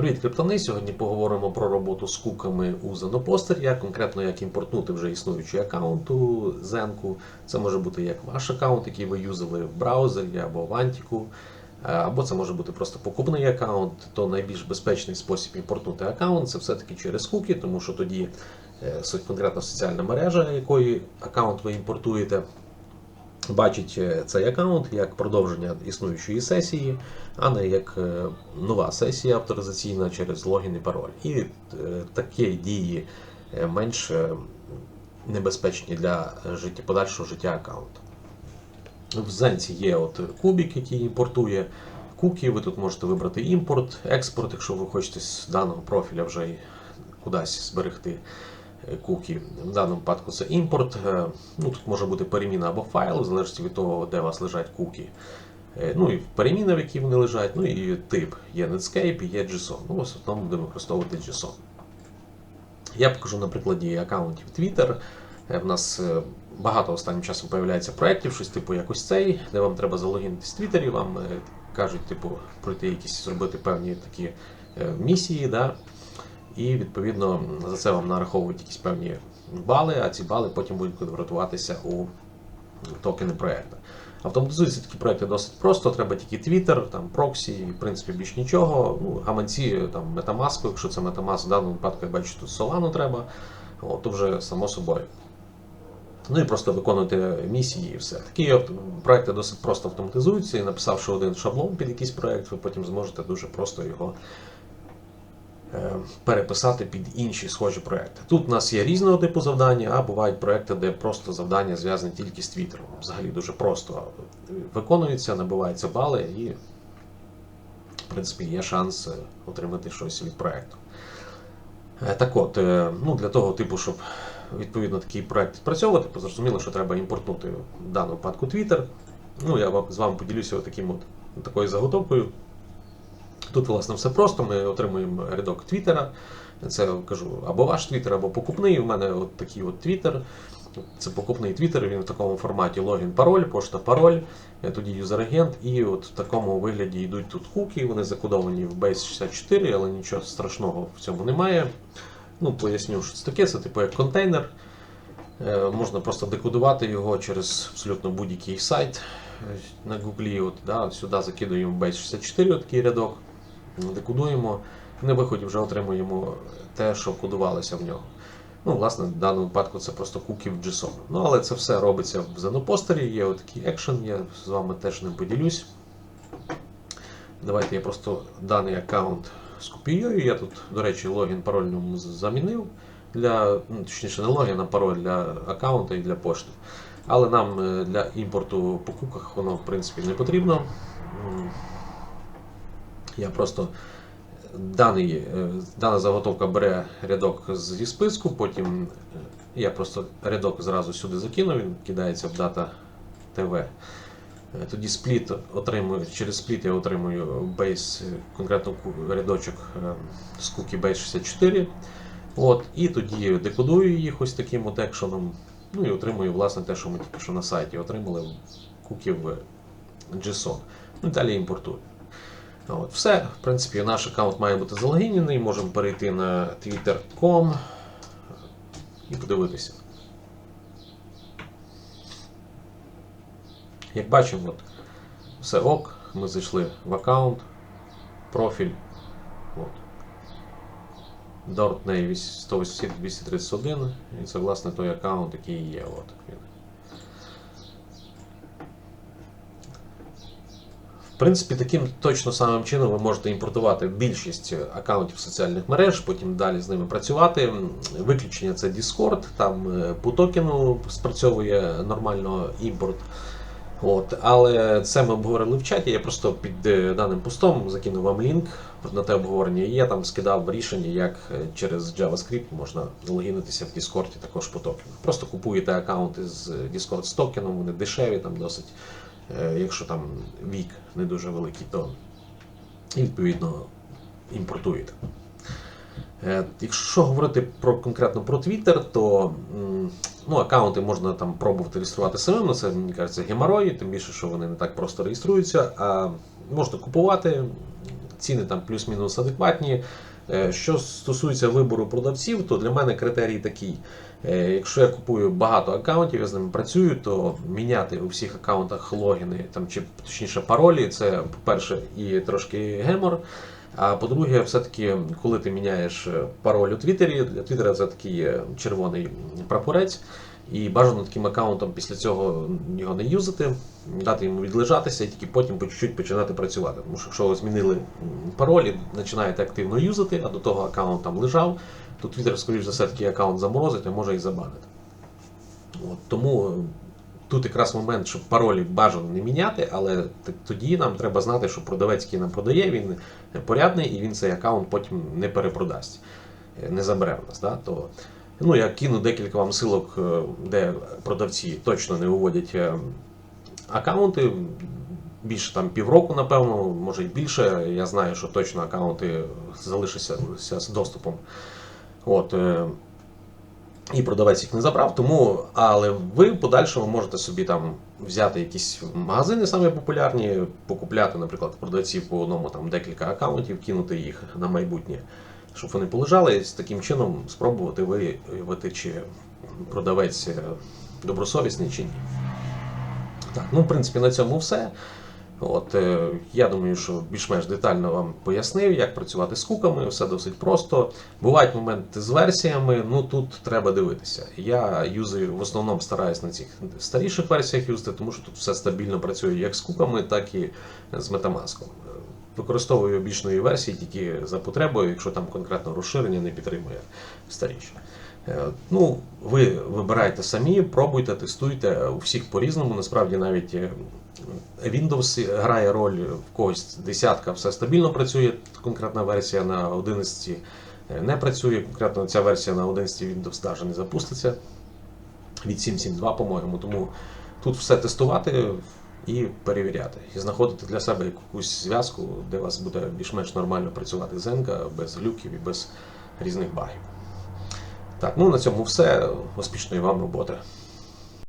Привіт, криптони! Сьогодні поговоримо про роботу з куками у Zenopostері, як конкретно як імпортнути вже існуючий аккаунт у Зенку. Це може бути як ваш аккаунт, який ви юзали в браузері або в Антіку, е, або це може бути просто покупний аккаунт. То найбільш безпечний спосіб імпортнути аккаунт це все-таки через куки, тому що тоді е, суть конкретна соціальна мережа, якої аккаунт ви імпортуєте бачить е, цей аккаунт як продовження існуючої сесії, а не як е, нова сесія авторизаційна через логін і пароль. І е, такі дії менш небезпечні для життя, подальшого життя аккаунту. В Зенці є от кубік, який імпортує куки. Ви тут можете вибрати імпорт, експорт, якщо ви хочете з даного профіля вже кудись зберегти куки. В даному випадку це імпорт. Е, Ну, тут може бути переміна або файл, в залежності від того, де у вас лежать куки. Е, Ну і переміна, в якій вони лежать, ну і тип. Є Netscape, є JSON. Ну, в основному будемо використовувати JSON. Я покажу на прикладі аккаунтів Twitter. Е, В нас багато останнім часом появляється проєктів, щось типу якось цей, де вам треба залогінитись в Твіттері, вам кажуть, типу, пройти якісь зробити певні такі місії, да? І відповідно за це вам нараховують якісь певні бали, а ці бали потім будуть конвертуватися у токени проєкту. Автоматизуються такі проекти досить просто, треба тільки Twitter, там проксі, в принципі більш нічого. Ну, гаманці там Metamask, якщо це Metamask, в даному випадку я бачу, тут Solana треба, то вже само собою. Ну і просто виконувати місії і все. Такі проекти досить просто автоматизуються, і написавши один шаблон під якийсь проект, ви потім зможете дуже просто його переписати під інші схожі проекти. Тут у нас є різного типу завдання, а бувають проекти, де просто завдання зв'язані тільки з Твіттером. Взагалі дуже просто виконуються, набиваються бали і, в принципі, є шанс е, отримати щось від проекту. Е, Так от, е, ну для того, типу, щоб відповідно такий проект спрацьовувати, зрозуміло, що треба імпортнути в даному випадку Twitter. Ну, я з вами поділюся таким от, такою заготовкою. Тут, власне, все просто. Ми отримуємо рядок Твіттера. Це кажу або ваш Твіттер, або покупний. У мене от такий от Твіттер. Це покупний Твіттер, він в такому форматі логін, пароль, пошта, пароль, тоді юзер-агент, і от в такому вигляді йдуть тут куки, вони закодовані в Base 64, але нічого страшного в цьому немає. Ну, поясню, що це таке, це типу як контейнер. Е, Можна просто декодувати його через абсолютно будь-який сайт на Гуглі. От, да, сюди закидуємо Base 64 такий рядок, декодуємо, на виході вже отримуємо те, що кодувалося в нього. Ну, власне, в даному випадку це просто куки в JSON. Ну, але це все робиться в Zenopostері, є отакий екшен, я з вами теж ним поділюсь. Давайте я просто даний аккаунт скопіюю. Я тут, до речі, логін пароль ньому замінив для, ну, точніше, не логін, а пароль для аккаунта і для пошти. Але нам е, для імпорту по куках воно в принципі не потрібно. Я просто даний, е, дана заготовка бере рядок зі списку, потім е, я просто рядок зразу сюди закину, він кидається в дата ТВ. Е, Тоді спліт отримую, через спліт я отримую бейс, конкретно рядочок з куки base 64. От, і тоді декодую їх ось таким от екшеном. Ну і отримую власне те, що ми тільки що на сайті отримали куки в JSON. Ну і далі імпортую. От, все, в принципі, наш аккаунт має бути залогінений. Можемо перейти на twitter.com і подивитися. Як бачимо, от, все ок, ми зайшли в аккаунт, профіль. От. Дортней 18231, і це власне той аккаунт, який є. От він. Принципі, таким точно самим чином ви можете імпортувати більшість аккаунтів соціальних мереж, потім далі з ними працювати. Виключення це Discord, там е, по токену спрацьовує нормально імпорт. От, але це ми обговорили в чаті. Я просто під е, даним постом закинув вам лінк на те обговорення. І я там скидав рішення, як е, через JavaScript можна залогінитися в Discord також по токену. Просто купуєте аккаунти з е, Discord з токеном, вони дешеві, там досить. Е, Якщо там вік не дуже великий, то відповідно імпортуєте. Е, Якщо говорити про конкретно про Twitter, то ну, аккаунти можна там пробувати реєструвати самим, але це, мені кажеться, геморрой, тим більше, що вони не так просто реєструються. А можна купувати ціни там плюс-мінус адекватні. Е, Що стосується вибору продавців, то для мене критерій такий. Е, Якщо я купую багато аккаунтів, я з ними працюю, то міняти у всіх аккаунтах логіни там чи точніше паролі, це по-перше, і трошки гемор. А по-друге, все-таки, коли ти міняєш е, пароль у Твіттері, для Твіттера це такий червоний прапорець. І бажано таким аккаунтом після цього його не юзати, дати йому відлежатися і тільки потім по чуть-чуть починати працювати. Тому що якщо ви змінили пароль і починаєте активно юзати, а до того аккаунт там лежав, то Twitter, скоріш за все, такий аккаунт заморозить, а може і забанити. От, тому тут якраз момент, щоб паролі бажано не міняти, але тоді нам треба знати, що продавець, який нам продає, він порядний і він цей аккаунт потім не перепродасть, е, не забере в нас. Да? То, ну, я кину декілька вам силок, е, де продавці точно не виводять е, аккаунти. Більше там півроку, напевно, може і більше. Я знаю, що точно аккаунти залишаться з доступом. От, е, і продавець їх не забрав, тому, але ви в подальшому можете собі там взяти якісь магазини самі популярні, покупляти, наприклад, продавців по одному там декілька аккаунтів, кинути їх на майбутнє, щоб вони полежали, і таким чином спробувати виявити, чи продавець е, добросовісний чи ні. Так, ну в принципі на цьому все. От, е, я думаю, що більш-менш детально вам пояснив, як працювати з куками, все досить просто. Бувають моменти з версіями, ну тут треба дивитися. Я юзаю в основному стараюсь на цих старіших версіях юзати, тому що тут все стабільно працює як з куками, так і з Metamask. Е, Використовую нові версії тільки за потребою, якщо там конкретно розширення не підтримує старіші. Е, Ну, ви вибирайте самі, пробуйте, тестуйте у всіх по-різному. Насправді навіть е, Windows грає роль в когось десятка, все стабільно працює. Конкретна версія на 11 не працює. Конкретно ця версія на 11 Windows навіть не запуститься від 7.7.2, по-моєму. Тому тут все тестувати і перевіряти. І знаходити для себе якусь зв'язку, де у вас буде більш-менш нормально працювати зенка без глюків і без різних багів. Так, ну на цьому все. Успішної вам роботи.